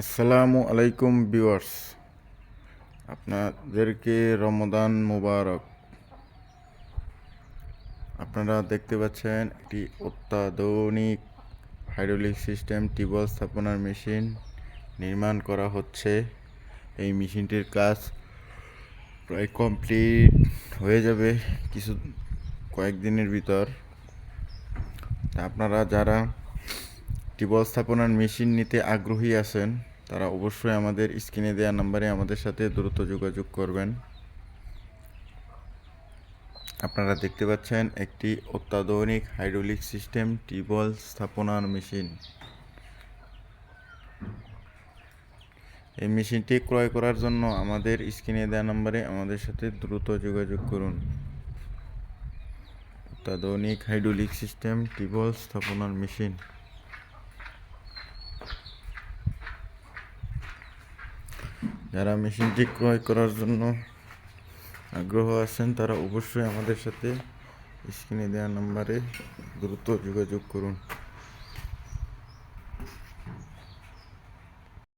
আসসালামু আলাইকুম ভিউয়ার্স। আপনাদেরকে রমদান মোবারক। আপনারা দেখতে পাচ্ছেন একটি অত্যাধুনিক হাইড্রোলিক সিস্টেম, টিউবওয়েল স্থাপনার মেশিন নির্মাণ করা হচ্ছে। এই মেশিনটির কাজ প্রায় কমপ্লিট হয়ে যাবে কিছু কয়েকদিনের ভিতর। আপনারা যারা টিউবওয়েল স্থাপনার মেশিন নিতে আগ্রহী আছেন, তারা অবশ্যই আমাদের স্ক্রিনে দেওয়া নাম্বারে আমাদের সাথে দ্রুত যোগাযোগ করবেন। আপনারা দেখতে পাচ্ছেন একটি অত্যাধুনিক হাইড্রোলিক সিস্টেম টিউবওয়েল স্থাপনার মেশিন। এই মেশিনটি ক্রয় করার জন্য আমাদের স্ক্রিনে দেওয়া নাম্বারে আমাদের সাথে দ্রুত যোগাযোগ করুন। অত্যাধুনিক হাইড্রোলিক সিস্টেম টিউবওয়েল স্থাপনার মেশিন। যারা মেশিনটি ক্রয় করার জন্য আগ্রহ আছেন, তারা অবশ্যই আমাদের সাথে স্ক্রিনে দেওয়া নাম্বারে দ্রুত যোগাযোগ করুন।